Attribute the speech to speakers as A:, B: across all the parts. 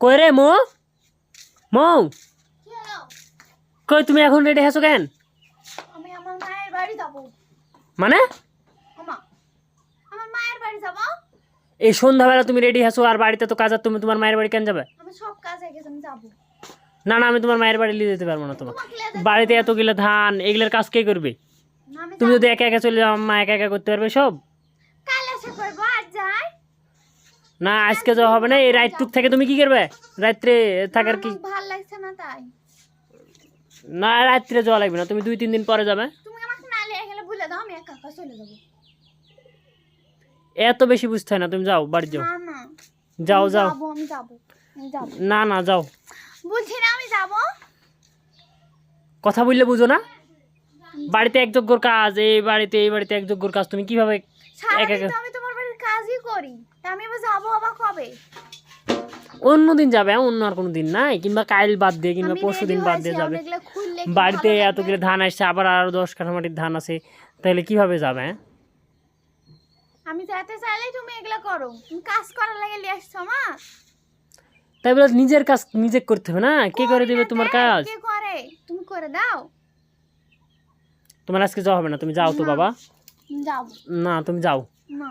A: কই রে মো? মৌ? কই তুমি এখন রেডি আছো কেন?
B: আমি আমার মায়ের বাড়ি যাব।
A: মানে?
B: আমার মায়ের বাড়ি যাব?
A: এই সন্ধ্যাবেলা তুমি রেডি আছো আর বাড়িতে তো কাজ আর তুমি তোমার মায়ের বাড়ি কেন যাবে?
B: আমি সব কাজ আমি যাব।
A: না না আমি তোমার মায়ের বাড়ি নিয়ে যেতে পারব না
B: তোমার
A: বাড়িতে এতগুলো ধান এগুলোর কাজ কে করবে? তুমি যদি একা একা চলে যাও মা একা একা করতে পারবে সব?
B: কাল এসে করব
A: না আজকে যাওয়া হবে না এই রাতটুক থেকে তুমি কি করবে? রাত্রে থাকার কি?
B: ভালো লাগছে না তাই।
A: না রাত্রে যাওয়া লাগবে না তুমি দুই তিন দিন পরে যাবে।
B: তুমি আমাকে না লিয়ে গেলে ভুলে দাও আমি একা একা চলে যাব।
A: এত বেশি বুঝতে হয় না তুমি যাও বাড়ি যাও।
B: না
A: যাও যাও।
B: আমি যাব আমি যাব।
A: না না যাও।
B: বলছি না আমি যাব।
A: কথা বললে বুঝো না। বাড়িতে একযোগ্যর কাজ এই বাড়িতে এই বাড়িতে একযোগ্যর কাজ তুমি কীভাবে
B: সারাদিন
A: একা-
B: তো আমি তোমার বাড়ির কাজই করি? তা আমি এবার যাব আবার কবে
A: অন্য দিন যাবে হ্যাঁ? অন্য আর কোনো দিন নাই? কিংবা কাইল বাদ দিয়ে কিংবা পরশু দিন বাদ দিয়ে যাবে। বাড়িতে
B: এত?
A: এতগুলো ধান আসছে আবার আরও দশ কাঠা মাটির ধান আছে। তাহলে কীভাবে যাবে হ্যাঁ?
B: আমি যেতে চাইলেই তুমি এগুলো করো। কাজ করার লাগে আসছো মা
A: তাই বলে নিজের কাজ নিজে করতে হবে না? কে করে দেবে তোমার কাজ?
B: কে করে? তুমি করে দাও।
A: তোমার আজকে যাওয়া হবে না তুমি যাও তো বাবা।
B: যাও
A: না তুমি যাও।
B: না।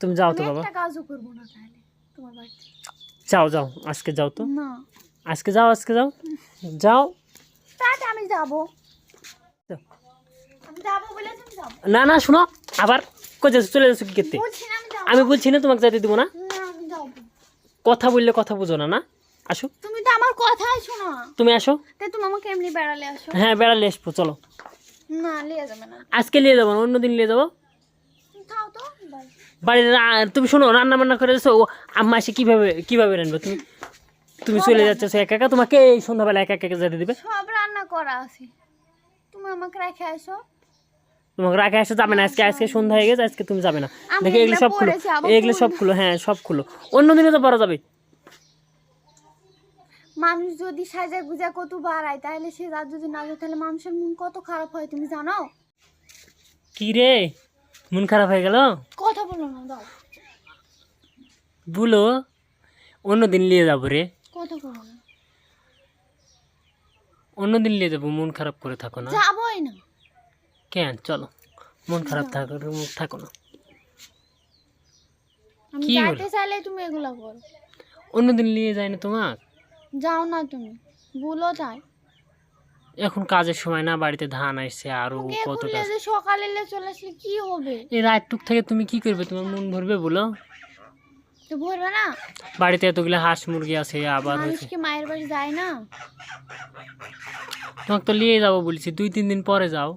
A: তুমি যাও তো বাবা।
B: একটা কাজও করব না তাহলে তোমার বাড়িতে।
A: যাও যাও আজকে যাও তো।
B: না।
A: আজকে যাও আজকে যাও। যাও।
B: তাহলে আমি যাব।
A: না না শোনো আবার কোথায় চলে যাচ্ছ কি করতে?
B: আমি
A: বলছি না তোমাকে যেতে দিব না। কথা বললে কথা বুঝো না না? আসো।
B: তুমি তো আমার কথাই শোনো।
A: তুমি আসো।
B: তাই তুমি আমাকে এমনি বেড়ালে আসো।
A: হ্যাঁ বেড়ালে আসব চলো।
B: না লিয়ে যাবে না।
A: আজকে নিয়ে যাব না অন্যদিন নিয়ে যাব। বাড়িতে তুমি শোনো রান্না বান্না করে ও আম্মা এসে কীভাবে কীভাবে রানবে তুমি তুমি চলে যাচ্ছ একা একা তোমাকে এই সন্ধ্যাবেলা একা একা যেতে দিবে।
B: সব রান্না করা আছে। তুমি আমাকে রেখে আসো।
A: তোমাকে রাখে আসে যাবে না আজকে আজকে সন্ধ্যা হয়ে গেছে আজকে তুমি যাবে না।
B: আমি
A: দেখে এগুলো
B: এগুলো
A: সব খুলো। এগুলো সব খুলো হ্যাঁ সব খুলো। অন্য দিনে তো পারা যাবে
B: মানুষ যদি সাজা গুজা কত বাড়ায় তাহলে সে রাত যদি না যায় তাহলে মানুষের মন কত খারাপ হয় তুমি জানো?
A: কি রে? মন খারাপ হয়ে গেল?
B: কথা বলো না দাও।
A: বলো অন্য দিন নিয়ে যাব রে।
B: কথা বলো না।
A: অন্য দিন নিয়ে যাব মন খারাপ করে থাকো না।
B: যাবোই না।
A: কেন? চলো মন খারাপ থাকো থাকো না।
B: আমি
A: কি
B: যাইতে চাইলে তুমি এগুলো করো
A: অন্য দিন নিয়ে যায় না তোমার?
B: যাও না তুমি। ভুলো তাই।
A: এখন কাজের সময় না বাড়িতে ধান আসছে
B: আরও
A: কত কাজ।
B: সকালে এলে চলে আসলে কি হবে?
A: এই রাতটুক থেকে তুমি কি করবে? তোমার মন ভরবে বলো।
B: তো ভরবে না?
A: বাড়িতে এতগুলো হাঁস মুরগি আছে আবার হচ্ছে
B: কি মায়ের বাড়ি যায় না?
A: তোমাকে তো নিয়ে যাব বলছি দুই তিন দিন পরে যাও।